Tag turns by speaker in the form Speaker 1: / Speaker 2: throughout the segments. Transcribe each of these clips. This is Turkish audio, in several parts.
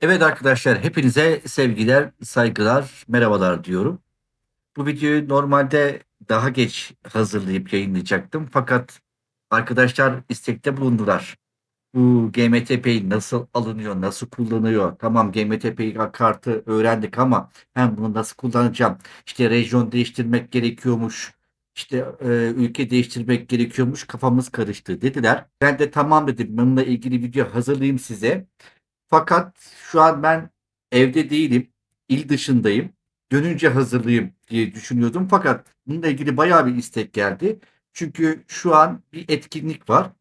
Speaker 1: Evet arkadaşlar hepinize sevgiler, saygılar, merhabalar diyorum. Bu videoyu normalde daha geç hazırlayıp yayınlayacaktım fakat arkadaşlar istekte bulundular. Bu GMTP'yi nasıl alınıyor, nasıl kullanıyor? Tamam GMTP kartı öğrendik ama ben bunu nasıl kullanacağım? İşte rejyon değiştirmek gerekiyormuş. İşte e, ülke değiştirmek gerekiyormuş. Kafamız karıştı dediler. Ben de tamam dedim. Bununla ilgili video hazırlayayım size. Fakat şu an ben evde değilim. İl dışındayım. Dönünce hazırlayayım diye düşünüyordum. Fakat bununla ilgili bayağı bir istek geldi. Çünkü şu an bir etkinlik var.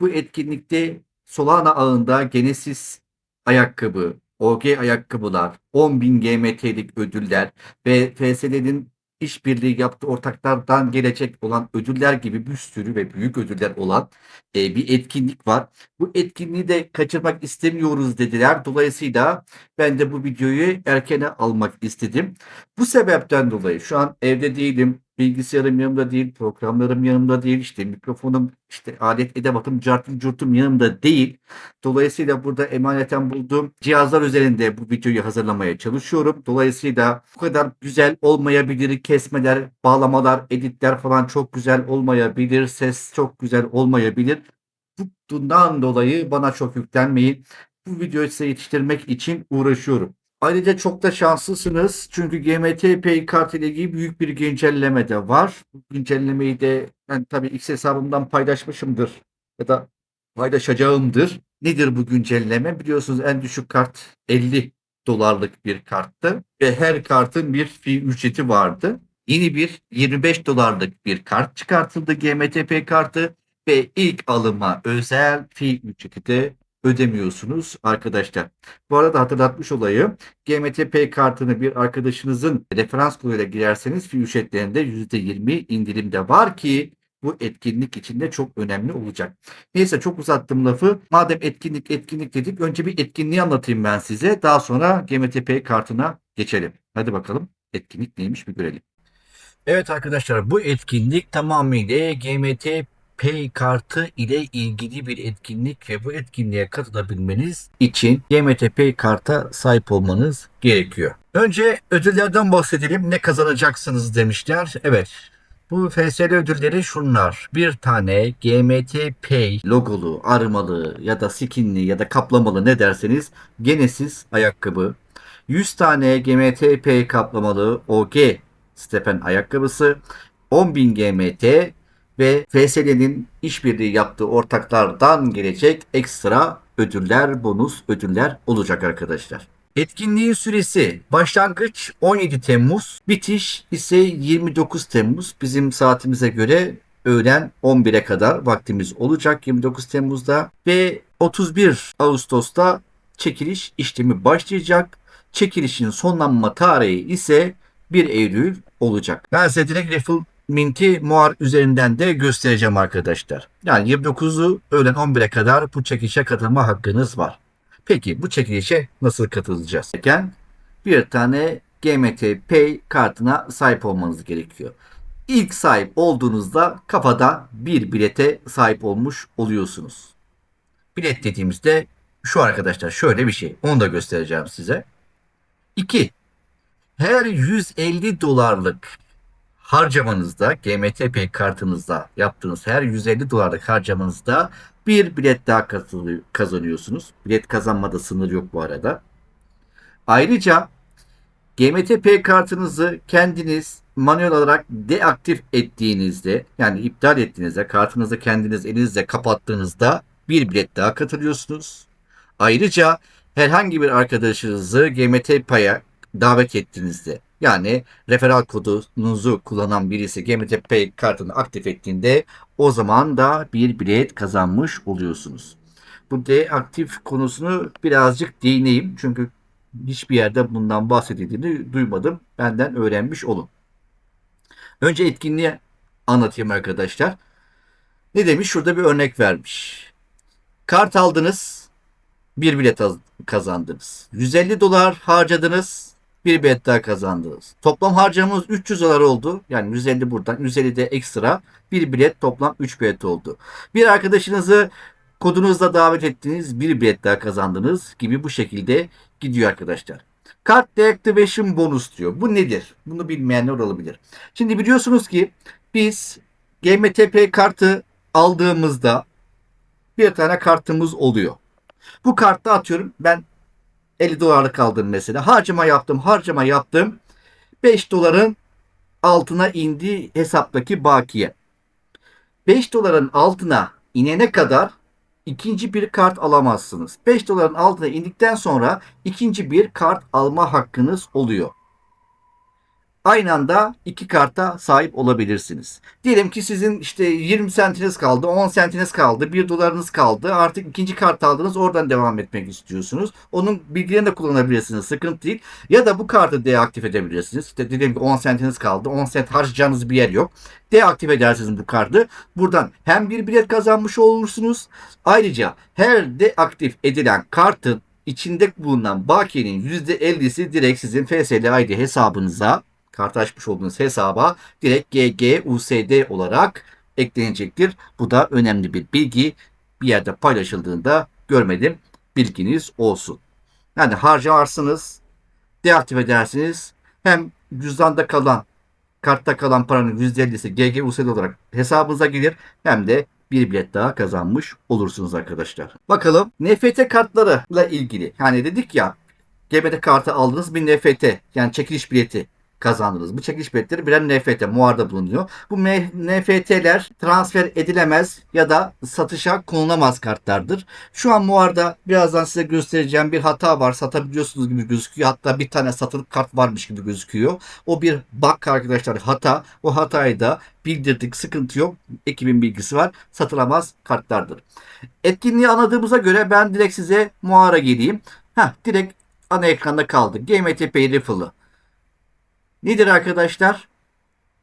Speaker 1: Bu etkinlikte Solana ağında Genesis ayakkabı, OG ayakkabılar, 10.000 GMT'lik ödüller ve FSL'nin işbirliği yaptığı ortaklardan gelecek olan ödüller gibi bir sürü ve büyük ödüller olan e, bir etkinlik var. Bu etkinliği de kaçırmak istemiyoruz dediler. Dolayısıyla ben de bu videoyu erkene almak istedim. Bu sebepten dolayı şu an evde değilim. Bilgisayarım yanımda değil, programlarım yanımda değil, işte mikrofonum, işte alet edevatım, cartım curtum yanımda değil. Dolayısıyla burada emaneten bulduğum cihazlar üzerinde bu videoyu hazırlamaya çalışıyorum. Dolayısıyla bu kadar güzel olmayabilir. Kesmeler, bağlamalar, editler falan çok güzel olmayabilir. Ses çok güzel olmayabilir. Bundan dolayı bana çok yüklenmeyin. Bu videoyu size yetiştirmek için uğraşıyorum. Ayrıca çok da şanslısınız. Çünkü GMT kart ile ilgili büyük bir güncelleme de var. Bu güncellemeyi de ben tabii X hesabımdan paylaşmışımdır. Ya da paylaşacağımdır. Nedir bu güncelleme? Biliyorsunuz en düşük kart 50 dolarlık bir karttı. Ve her kartın bir fee ücreti vardı. Yeni bir 25 dolarlık bir kart çıkartıldı GMTP kartı ve ilk alıma özel fee ücreti de ödemiyorsunuz arkadaşlar. Bu arada hatırlatmış olayım. GMTP kartını bir arkadaşınızın referans koduyla girerseniz fee ücretlerinde %20 indirim de var ki bu etkinlik içinde çok önemli olacak. Neyse çok uzattım lafı. Madem etkinlik etkinlik dedik önce bir etkinliği anlatayım ben size. Daha sonra GMTP kartına geçelim. Hadi bakalım etkinlik neymiş bir görelim. Evet arkadaşlar bu etkinlik tamamıyla GMT Pay kartı ile ilgili bir etkinlik ve bu etkinliğe katılabilmeniz için GMT Pay karta sahip olmanız gerekiyor. Önce ödüllerden bahsedelim. Ne kazanacaksınız demişler. Evet. Bu FSL ödülleri şunlar. Bir tane GMT Pay logolu, armalı ya da skinli ya da kaplamalı ne derseniz Genesis ayakkabı. 100 tane GMT Pay kaplamalı OG Stepen ayakkabısı. 10.000 GMT ve FSL'nin işbirliği yaptığı ortaklardan gelecek ekstra ödüller, bonus ödüller olacak arkadaşlar. Etkinliğin süresi başlangıç 17 Temmuz, bitiş ise 29 Temmuz. Bizim saatimize göre öğlen 11'e kadar vaktimiz olacak 29 Temmuz'da ve 31 Ağustos'ta çekiliş işlemi başlayacak. Çekilişin sonlanma tarihi ise 1 Eylül olacak. Ben size direkt raffle minti muar üzerinden de göstereceğim arkadaşlar. Yani 29'u öğlen 11'e kadar bu çekilişe katılma hakkınız var. Peki bu çekilişe nasıl katılacağız? Bir tane GMT Pay kartına sahip olmanız gerekiyor. İlk sahip olduğunuzda kafada bir bilete sahip olmuş oluyorsunuz. Bilet dediğimizde şu arkadaşlar şöyle bir şey. Onu da göstereceğim size. 2. Her 150 dolarlık harcamanızda GMTP kartınızda yaptığınız her 150 dolarlık harcamanızda bir bilet daha kazanıyorsunuz. Bilet kazanmada sınır yok bu arada. Ayrıca GMTP kartınızı kendiniz manuel olarak deaktif ettiğinizde yani iptal ettiğinizde kartınızı kendiniz elinizle kapattığınızda bir bilet daha katılıyorsunuz. Ayrıca herhangi bir arkadaşınızı GMT Pay'a davet ettiğinizde yani referal kodunuzu kullanan birisi GMT Pay kartını aktif ettiğinde o zaman da bir bilet kazanmış oluyorsunuz. Bu deaktif konusunu birazcık değineyim. Çünkü hiçbir yerde bundan bahsedildiğini duymadım. Benden öğrenmiş olun. Önce etkinliği anlatayım arkadaşlar. Ne demiş? Şurada bir örnek vermiş. Kart aldınız. Bir bilet kazandınız. 150 dolar harcadınız Bir bilet daha kazandınız. Toplam harcamamız 300 dolar oldu. Yani 150 buradan 150 de ekstra. Bir bilet toplam 3 bilet oldu. Bir arkadaşınızı kodunuzla davet ettiniz. Bir bilet daha kazandınız gibi bu şekilde gidiyor arkadaşlar. Kart Deactivation Bonus diyor. Bu nedir? Bunu bilmeyenler olabilir. Şimdi biliyorsunuz ki biz GMTP kartı aldığımızda bir tane kartımız oluyor. Bu kartta atıyorum ben 50 dolarlık aldım mesela. Harcama yaptım, harcama yaptım. 5 doların altına indi hesaptaki bakiye. 5 doların altına inene kadar ikinci bir kart alamazsınız. 5 doların altına indikten sonra ikinci bir kart alma hakkınız oluyor. Aynı anda iki karta sahip olabilirsiniz. Diyelim ki sizin işte 20 sentiniz kaldı, 10 sentiniz kaldı, 1 dolarınız kaldı. Artık ikinci kart aldınız, oradan devam etmek istiyorsunuz. Onun bilgilerini de kullanabilirsiniz, sıkıntı değil. Ya da bu kartı deaktif edebilirsiniz. İşte dediğim gibi 10 sentiniz kaldı, 10 sent harcayacağınız bir yer yok. Deaktif edersiniz bu kartı. Buradan hem bir bilet kazanmış olursunuz. Ayrıca her deaktif edilen kartın içinde bulunan bakiyenin %50'si direkt sizin FSL ID hesabınıza kart açmış olduğunuz hesaba direkt GGUSD olarak eklenecektir. Bu da önemli bir bilgi. Bir yerde paylaşıldığında görmedim. Bilginiz olsun. Yani harcarsınız, deaktif edersiniz. Hem cüzdanda kalan, kartta kalan paranın %50'si GGUSD olarak hesabınıza gelir. Hem de bir bilet daha kazanmış olursunuz arkadaşlar. Bakalım NFT kartlarıyla ilgili. Yani dedik ya GBT kartı aldınız bir NFT yani çekiliş bileti kazandınız. Bu çekiliş biletleri birer NFT muarda bulunuyor. Bu NFT'ler transfer edilemez ya da satışa konulamaz kartlardır. Şu an muarda birazdan size göstereceğim bir hata var. Satabiliyorsunuz gibi gözüküyor. Hatta bir tane satılık kart varmış gibi gözüküyor. O bir bug arkadaşlar hata. O hatayı da bildirdik. Sıkıntı yok. Ekibin bilgisi var. Satılamaz kartlardır. Etkinliği anladığımıza göre ben direkt size muara geleyim. Heh, direkt ana ekranda kaldı. GMTP Riffle'ı. Nedir arkadaşlar?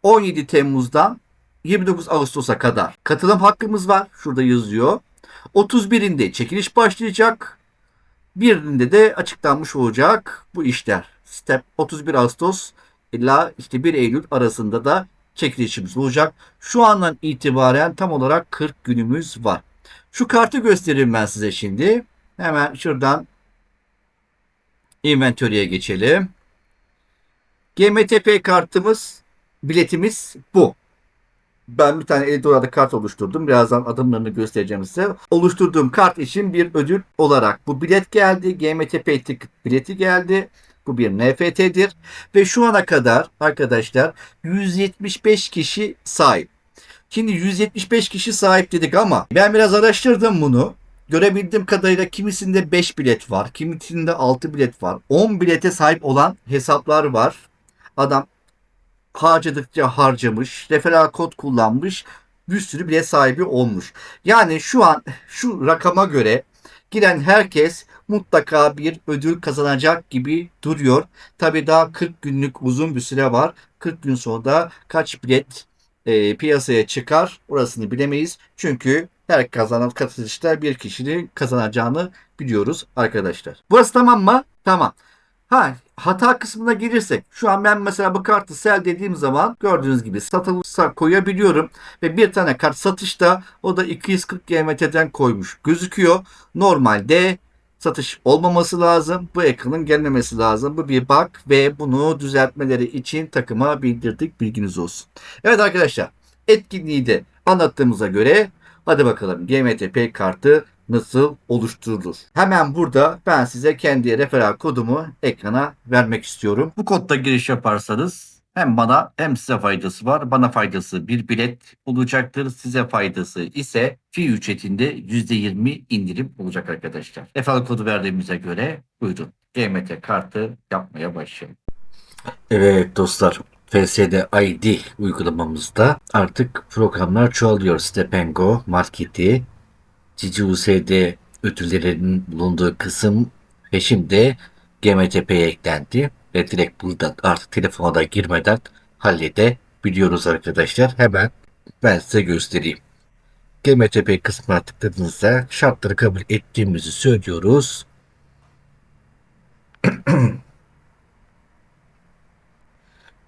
Speaker 1: 17 Temmuz'dan 29 Ağustos'a kadar katılım hakkımız var. Şurada yazıyor. 31'inde çekiliş başlayacak. Birinde de açıklanmış olacak bu işler. Step 31 Ağustos ila işte 1 Eylül arasında da çekilişimiz olacak. Şu andan itibaren tam olarak 40 günümüz var. Şu kartı göstereyim ben size şimdi. Hemen şuradan inventory'e geçelim. GMTP kartımız, biletimiz bu. Ben bir tane 50 dolarlık kart oluşturdum. Birazdan adımlarını göstereceğim size. Oluşturduğum kart için bir ödül olarak bu bilet geldi. GMTP bileti geldi. Bu bir NFT'dir. Ve şu ana kadar arkadaşlar 175 kişi sahip. Şimdi 175 kişi sahip dedik ama ben biraz araştırdım bunu. Görebildiğim kadarıyla kimisinde 5 bilet var, kimisinde 6 bilet var. 10 bilete sahip olan hesaplar var. Adam harcadıkça harcamış, referal kod kullanmış, bir sürü bile sahibi olmuş. Yani şu an şu rakama göre giren herkes mutlaka bir ödül kazanacak gibi duruyor. Tabi daha 40 günlük uzun bir süre var. 40 gün sonra kaç bilet e, piyasaya çıkar orasını bilemeyiz. Çünkü her kazanan katılışta bir kişinin kazanacağını biliyoruz arkadaşlar. Burası tamam mı? Tamam. Ha hata kısmına gelirsek şu an ben mesela bu kartı sell dediğim zaman gördüğünüz gibi satılırsa koyabiliyorum ve bir tane kart satışta o da 240 GMT'den koymuş gözüküyor. Normalde satış olmaması lazım. Bu ekranın gelmemesi lazım. Bu bir bug ve bunu düzeltmeleri için takıma bildirdik. Bilginiz olsun. Evet arkadaşlar etkinliği de anlattığımıza göre hadi bakalım GMTP kartı nasıl oluşturulur? Hemen burada ben size kendi referal kodumu ekrana vermek istiyorum. Bu kodda giriş yaparsanız hem bana hem size faydası var. Bana faydası bir bilet olacaktır. Size faydası ise fi ücretinde %20 indirim olacak arkadaşlar. Referal kodu verdiğimize göre buyurun. GMT kartı yapmaya başlayalım. Evet dostlar. FSD ID uygulamamızda artık programlar çoğalıyor. Stepengo, Marketi, CCUSD ödüllerinin bulunduğu kısım ve şimdi GMTP'ye eklendi. Ve direkt burada artık telefona da girmeden halledebiliyoruz arkadaşlar. Hemen ben size göstereyim. GMTP kısmına tıkladığınızda şartları kabul ettiğimizi söylüyoruz.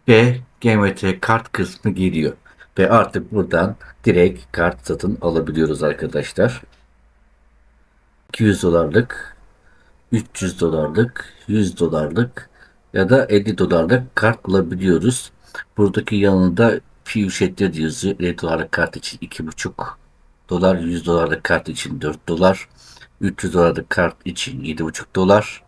Speaker 1: ve GMT kart kısmı geliyor. Ve artık buradan direkt kart satın alabiliyoruz arkadaşlar. 200 dolarlık, 300 dolarlık, 100 dolarlık ya da 50 dolarlık kart bulabiliyoruz. Buradaki yanında fi ücretleri yazıyor. 50 dolarlık kart için 2,5 dolar, 100 dolarlık kart için 4 dolar, 300 dolarlık kart için 7,5 dolar,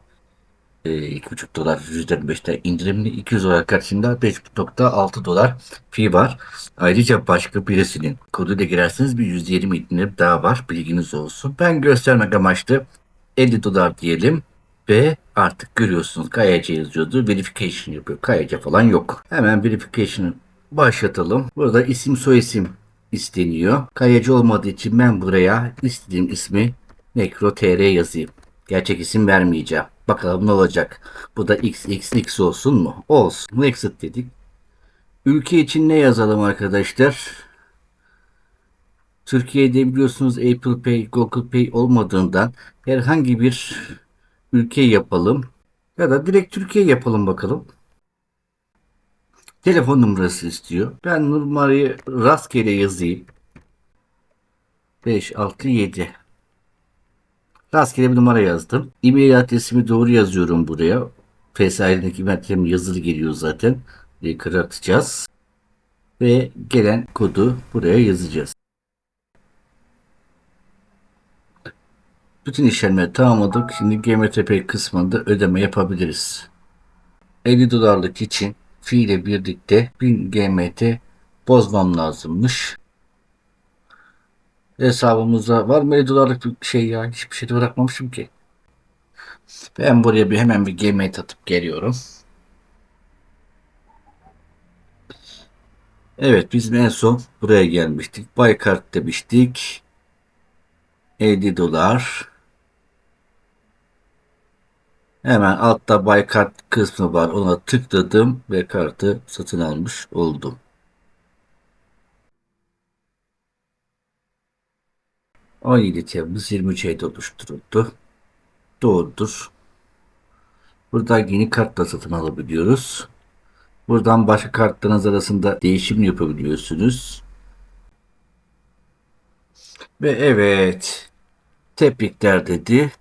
Speaker 1: 2,5 dolar %25'te indirimli 200 dolar karşında 5.6 dolar fi var. Ayrıca başka birisinin koduyla girerseniz bir %20 indirim daha var. Bilginiz olsun. Ben göstermek amaçlı 50 dolar diyelim ve artık görüyorsunuz KYC yazıyordu. Verification yapıyor. KYC falan yok. Hemen verification'ı başlatalım. Burada isim soyisim isteniyor. KYC olmadığı için ben buraya istediğim ismi Necro TR yazayım. Gerçek isim vermeyeceğim. Bakalım ne olacak. Bu da XXX olsun mu? Olsun. Exit dedik. Ülke için ne yazalım arkadaşlar? Türkiye'de biliyorsunuz Apple Pay, Google Pay olmadığından herhangi bir ülke yapalım. Ya da direkt Türkiye yapalım bakalım. Telefon numarası istiyor. Ben numarayı rastgele yazayım. 5, 6, 7. Rastgele bir numara yazdım. E-mail adresimi doğru yazıyorum buraya. Fesailindeki metrem yazılı geliyor zaten. Diye kırartacağız. Ve gelen kodu buraya yazacağız. Bütün işlemleri tamamladık. Şimdi GMTP kısmında ödeme yapabiliriz. 50 dolarlık için fi ile birlikte 1000 GMT bozmam lazımmış. Hesabımızda var 50 dolarlık şey ya? Hiçbir şey de bırakmamışım ki. Ben buraya bir hemen bir GMT atıp geliyorum. Evet biz en son buraya gelmiştik. Baykart demiştik. 50 dolar. Hemen altta buy kart kısmı var. Ona tıkladım ve kartı satın almış oldum. ...17 Temmuz 23 ayda oluşturuldu. Doğrudur. Burada yeni kartla satın alabiliyoruz. Buradan başka kartlarınız arasında değişim yapabiliyorsunuz. Ve evet. Tebrikler dedi.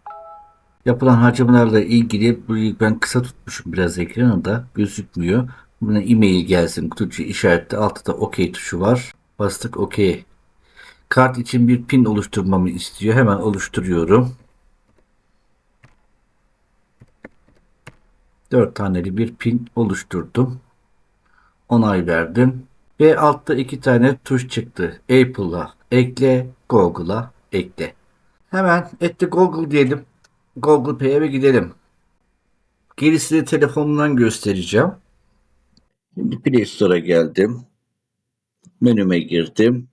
Speaker 1: Yapılan harcamalarla ilgili burayı ben kısa tutmuşum biraz ekranında gözükmüyor. Buna e-mail gelsin kutucu işarette altta da OK tuşu var. Bastık OK. Kart için bir pin oluşturmamı istiyor. Hemen oluşturuyorum. 4 taneli bir pin oluşturdum. Onay verdim. Ve altta iki tane tuş çıktı. Apple'a ekle, Google'a ekle. Hemen etti Google diyelim. Google Pay'e bir gidelim. Gerisini telefonundan göstereceğim. Şimdi Play Store'a geldim. Menüme girdim.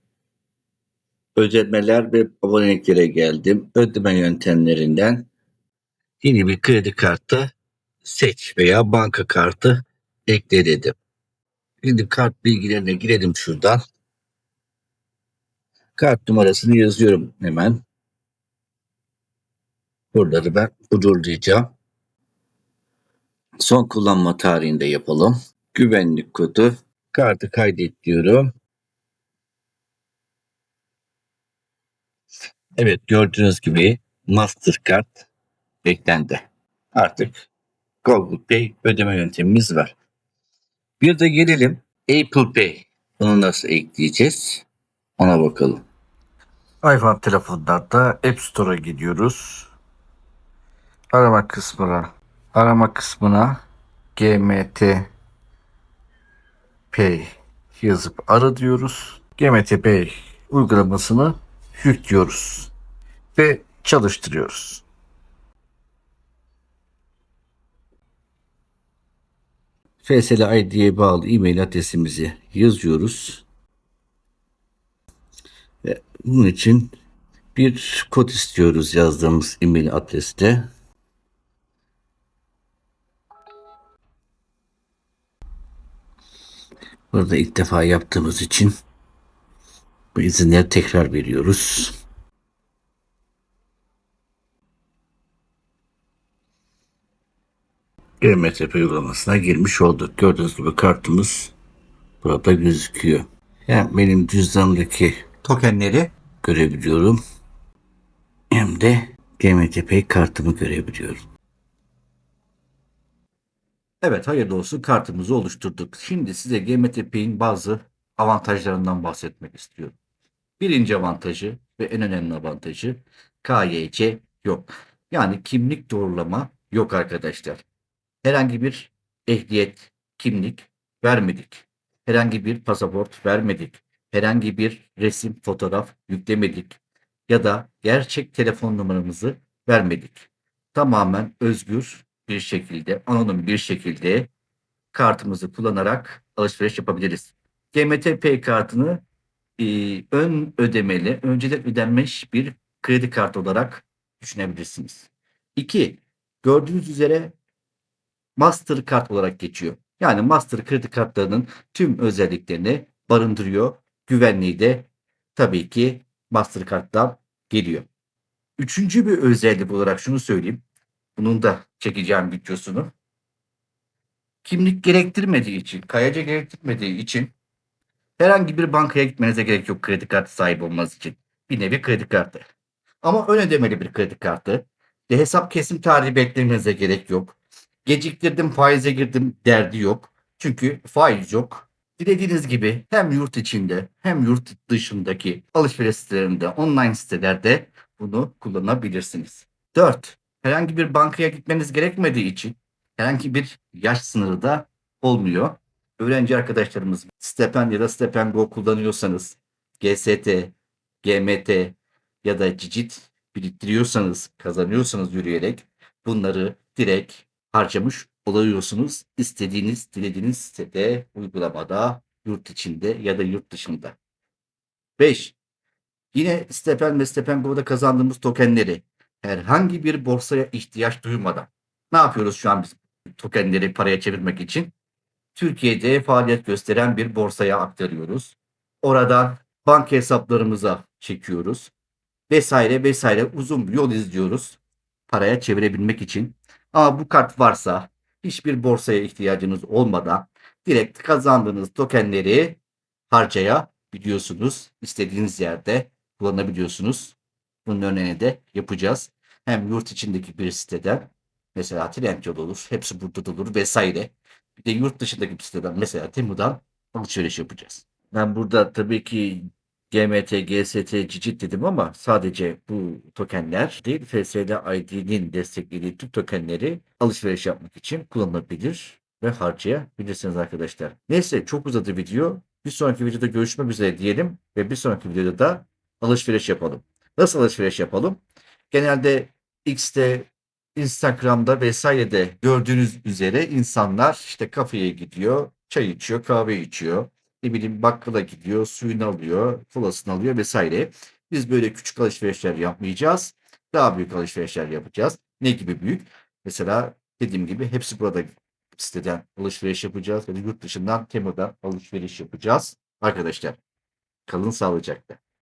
Speaker 1: Ödemeler ve aboneliklere geldim. Ödeme yöntemlerinden yeni bir kredi kartı seç veya banka kartı ekle dedim. Şimdi kart bilgilerine girelim şuradan. Kart numarasını yazıyorum hemen. Buraları ben hudurlayacağım. Son kullanma tarihinde yapalım. Güvenlik kodu. Kartı kaydet diyorum. Evet gördüğünüz gibi Mastercard beklendi. Artık Google Pay ödeme yöntemimiz var. Bir de gelelim Apple Pay. Bunu nasıl ekleyeceğiz? Ona bakalım. iPhone telefonlarda App Store'a gidiyoruz. Arama kısmına arama kısmına GMT Pay yazıp ara diyoruz. GMT Pay uygulamasını yüklüyoruz ve çalıştırıyoruz. FSL ID'ye bağlı e-mail adresimizi yazıyoruz. Ve bunun için bir kod istiyoruz yazdığımız e-mail adreste. Burada ilk defa yaptığımız için bu izinleri tekrar veriyoruz. GMTP uygulamasına girmiş olduk. Gördüğünüz gibi kartımız burada gözüküyor. Hem benim cüzdanımdaki tokenleri görebiliyorum. Hem de GMTP kartımı görebiliyorum. Evet hayırlı olsun kartımızı oluşturduk. Şimdi size GMTP'in bazı avantajlarından bahsetmek istiyorum. Birinci avantajı ve en önemli avantajı KYC yok. Yani kimlik doğrulama yok arkadaşlar. Herhangi bir ehliyet, kimlik vermedik. Herhangi bir pasaport vermedik. Herhangi bir resim, fotoğraf yüklemedik. Ya da gerçek telefon numaramızı vermedik. Tamamen özgür bir şekilde, anonim bir şekilde kartımızı kullanarak alışveriş yapabiliriz. GMTP kartını e, ön ödemeli, önceden ödenmiş bir kredi kartı olarak düşünebilirsiniz. 2. Gördüğünüz üzere Mastercard olarak geçiyor. Yani Master kredi kartlarının tüm özelliklerini barındırıyor. Güvenliği de tabii ki Mastercard'dan geliyor. Üçüncü bir özellik olarak şunu söyleyeyim. Bunun da çekeceğim videosunu. Kimlik gerektirmediği için, kayaca gerektirmediği için herhangi bir bankaya gitmenize gerek yok kredi kartı sahibi olmanız için. Bir nevi kredi kartı. Ama ön ödemeli bir kredi kartı. Ve hesap kesim tarihi beklemenize gerek yok. Geciktirdim faize girdim derdi yok. Çünkü faiz yok. Dilediğiniz gibi hem yurt içinde hem yurt dışındaki alışveriş sitelerinde, online sitelerde bunu kullanabilirsiniz. 4. Herhangi bir bankaya gitmeniz gerekmediği için herhangi bir yaş sınırı da olmuyor. Öğrenci arkadaşlarımız Stipend ya da Stipengo kullanıyorsanız GST, GMT ya da Cicit biriktiriyorsanız, kazanıyorsanız yürüyerek bunları direkt harcamış oluyorsunuz. İstediğiniz, dilediğiniz sitede, uygulamada, yurt içinde ya da yurt dışında. 5. Yine Stephen ve Stepengo'da kazandığımız tokenleri herhangi bir borsaya ihtiyaç duymadan ne yapıyoruz şu an biz tokenleri paraya çevirmek için? Türkiye'de faaliyet gösteren bir borsaya aktarıyoruz. Oradan banka hesaplarımıza çekiyoruz. Vesaire vesaire uzun bir yol izliyoruz paraya çevirebilmek için. Ama bu kart varsa hiçbir borsaya ihtiyacınız olmadan direkt kazandığınız tokenleri harcayabiliyorsunuz. İstediğiniz yerde kullanabiliyorsunuz. Bunun örneğini de yapacağız. Hem yurt içindeki bir siteden mesela Trendyol olur, hepsi burada da olur vesaire. Bir de yurt dışındaki siteden mesela Temu'dan alışveriş yapacağız. Ben burada tabii ki GMT, GST, Cicit dedim ama sadece bu tokenler değil, FSL ID'nin desteklediği tüm tokenleri alışveriş yapmak için kullanılabilir ve harcayabilirsiniz arkadaşlar. Neyse çok uzadı video. Bir sonraki videoda görüşmek üzere diyelim ve bir sonraki videoda da alışveriş yapalım. Nasıl alışveriş yapalım? Genelde X'te, Instagram'da vesairede gördüğünüz üzere insanlar işte kafeye gidiyor, çay içiyor, kahve içiyor ne bileyim bakkala gidiyor, suyunu alıyor, kolasını alıyor vesaire. Biz böyle küçük alışverişler yapmayacağız. Daha büyük alışverişler yapacağız. Ne gibi büyük? Mesela dediğim gibi hepsi burada siteden alışveriş yapacağız. Ya da yurt dışından Temu'dan alışveriş yapacağız. Arkadaşlar kalın sağlıcakla.